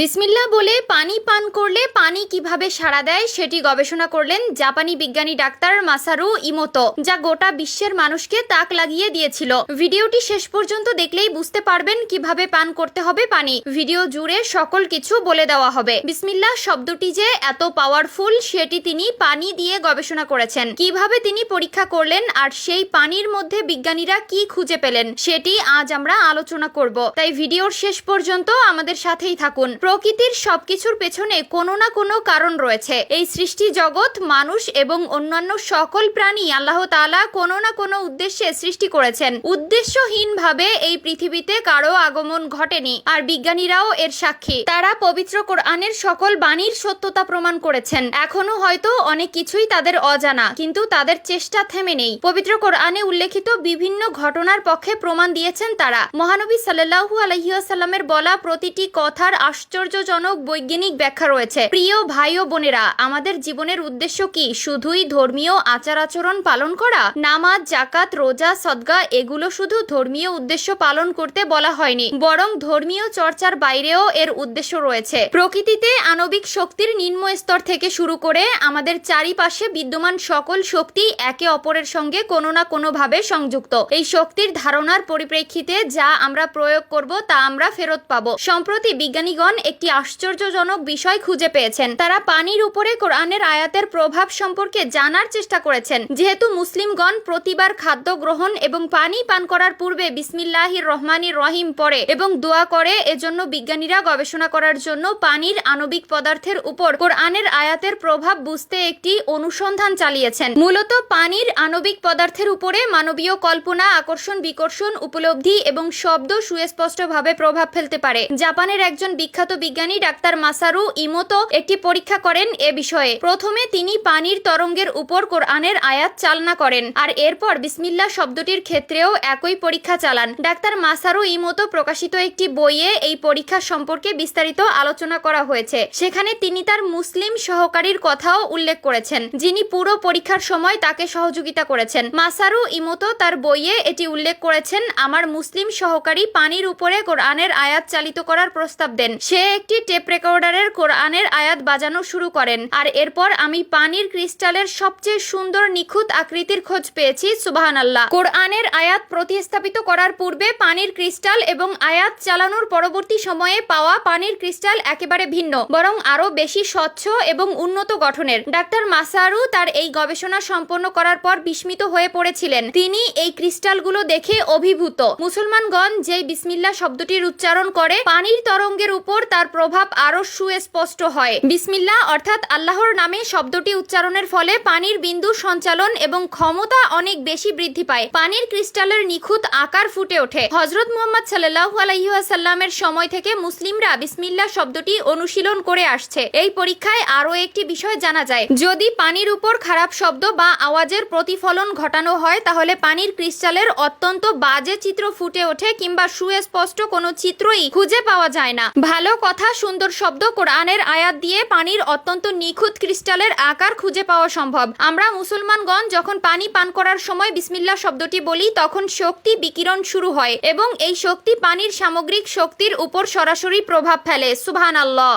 বিসমিল্লা বলে পানি পান করলে পানি কীভাবে সাড়া দেয় সেটি গবেষণা করলেন জাপানি বিজ্ঞানী ডাক্তার মাসারু ইমোতো, যা গোটা বিশ্বের মানুষকে তাক লাগিয়ে দিয়েছিল। ভিডিওটি শেষ পর্যন্ত দেখলেই বুঝতে পারবেন কীভাবে পান করতে হবে পানি। ভিডিও জুড়ে সকল কিছু বলে দেওয়া হবে। বিসমিল্লা শব্দটি যে এত পাওয়ারফুল সেটি তিনি পানি দিয়ে গবেষণা করেছেন। কীভাবে তিনি পরীক্ষা করলেন আর সেই পানির মধ্যে বিজ্ঞানীরা কি খুঁজে পেলেন, সেটি আজ আমরা আলোচনা করব। তাই ভিডিওর শেষ পর্যন্ত আমাদের সাথেই থাকুন। প্রকৃতির সবকিছুর পেছনে কোনো না কোনো কারণ রয়েছে। এই সৃষ্টি জগৎ, মানুষ এবং অন্যান্য সকল প্রাণী আল্লাহ তাআলা কোনো না কোনো উদ্দেশ্যে সৃষ্টি করেছেন। উদ্দেশ্যহীনভাবে এই পৃথিবীতে কারও আগমন ঘটেনি, আর বিজ্ঞানীরাও এর সাক্ষী। তারা পবিত্র কোরআনের সকল বাণীর সত্যতা প্রমাণ করেছেন। এখনও হয়তো অনেক কিছুই তাদের অজানা, কিন্তু তাদের চেষ্টা থেমে নেই। পবিত্র কোরআনে উল্লেখিত বিভিন্ন ঘটনার পক্ষে প্রমাণ দিয়েছেন তারা। মহানবী সাল্লাল্লাহু আলহিউসাল্লামের বলা প্রতিটি কথার আশ্চর্যজনক বৈজ্ঞানিক ব্যাখ্যা রয়েছে। প্রিয় ভাই ও বোনেরা, আমাদের জীবনের উদ্দেশ্য কি? শুধুই ধর্মীয় আচার আচরণ পালন করা? নামাজ জাকাত রোজা, সদগা, এগুলো শুধু ধর্মীয় উদ্দেশ্য পালন করতে বলা হয়নি, বরং ধর্মীয় চর্চার বাইরেও এর উদ্দেশ্য রয়েছে। প্রকৃতিতে আণবিক শক্তির নিম্ন স্তর থেকে শুরু করে আমাদের চারিপাশে বিদ্যমান সকল শক্তি একে অপরের সঙ্গে কোনো না কোনো ভাবে সংযুক্ত। এই শক্তির ধারণার পরিপ্রেক্ষিতে যা আমরা প্রয়োগ করব তা আমরা ফেরত পাবো। সম্প্রতি বিজ্ঞানীগণ একটি আশ্চর্যজনক বিষয় খুঁজে পেয়েছেন। তারা পানির উপরে কোরআনের আয়াতের প্রভাব সম্পর্কে জানার চেষ্টা করেছেন। যেহেতু মুসলিমগণ প্রতিবার খাদ্য গ্রহণ এবং পানি পান করার পূর্বে বিসমিল্লাহির রহমানির রহিম পড়ে এবং দোয়া করে, এজন্য বিজ্ঞানীরা গবেষণা করার জন্য পানির আণবিক পদার্থের উপর কোরআনের আয়াতের প্রভাব বুঝতে একটি অনুসন্ধান চালিয়েছেন। মূলত পানির আণবিক পদার্থের উপরে মানবীয় কল্পনা, আকর্ষণ, বিকর্ষণ, উপলব্ধি এবং শব্দ সুস্পষ্টভাবে প্রভাব ফেলতে পারে। জাপানের একজন বিখ্যাত বিজ্ঞানী ডাক্তার মাসারু ইমোতো একটি পরীক্ষা করেন এ বিষয়ে। প্রথমে তিনি পানির তরঙ্গের উপর কোরআনের আয়াত চালনা করেন আর এরপর বিসমিল্লা শব্দটির ক্ষেত্রেও একই পরীক্ষা চালান। ডাক্তার মাসারু ইমোতো প্রকাশিত একটি বইয়ে এই পরীক্ষা সম্পর্কে বিস্তারিত আলোচনা করা হয়েছে। সেখানে তিনি তার মুসলিম সহকারীর কথাও উল্লেখ করেছেন, যিনি পুরো পরীক্ষার সময় তাকে সহযোগিতা করেছেন। মাসারু ইমোতো তার বইয়ে এটি উল্লেখ করেছেন, আমার মুসলিম সহকারী পানির উপরে কোরআনের আয়াত চালিত করার প্রস্তাব দেন। সে একটি টেপ রেকর্ডারের কোরআনের আয়াত বাজানো শুরু করেন। আর এরপর আমি পানির ক্রিস্টালের সবচেয়ে সুন্দর নিখুঁত আকৃতির খোঁজ পেয়েছি সুবাহান আল্লাহ কোরআনের আয়াত প্রতিস্থাপিত করার পূর্বে পানির ক্রিস্টাল এবং আয়াত চালানোর পরবর্তী সময়ে পাওয়া পানির ক্রিস্টাল একেবারে ভিন্ন, বরং আরও বেশি স্বচ্ছ এবং উন্নত গঠনের। ডাক্তার মাসারু তার এই গবেষণা সম্পন্ন করার পর বিস্মিত হয়ে পড়েছিলেন। তিনি এই ক্রিস্টালগুলো দেখে অভিভূত। মুসলমানগণ যেই বিসমিল্লা শব্দটির উচ্চারণ করে, পানির তরঙ্গের উপর তার প্রভাব আরও সুস্পষ্ট হয়। বিসমিল্লা অর্থাৎ আল্লাহর নামে শব্দটি উচ্চারণের ফলে পানির বিন্দু সঞ্চালন এবং ক্ষমতা অনেক বেশি বৃদ্ধি পায়। পানির ক্রিস্টালের নিখুঁত আকার ফুটে ওঠে। হজরত মোহাম্মদ সাল্লাহ আলহিহাসাল্লামের সময় থেকে মুসলিমরা বিসমিল্লা শব্দটি অনুশীলন করে আসছে। এই পরীক্ষায় আরও একটি বিষয় জানা যায়। যদি পানির উপর খারাপ শব্দ বা আওয়াজের প্রতিফলন ঘটানো হয়, তাহলে পানির ক্রিস্টালের অত্যন্ত বাজে চিত্র ফুটে ওঠে কিংবা সুস্পষ্ট কোনো চিত্রই খুঁজে পাওয়া যায় না। ভালো কথা, সুন্দর শব্দ কোরআনের আয়াত দিয়ে পানির অত্যন্ত নিখুঁত ক্রিস্টালের আকার খুঁজে পাওয়া সম্ভব। আমরা মুসলমানগণ যখন পানি পান করার সময় বিসমিল্লা শব্দটি বলি, তখন শক্তি বিকিরণ শুরু হয় এবং এই শক্তি পানির সামগ্রিক শক্তির উপর সরাসরি প্রভাব ফেলে। সুবহান আল্লাহ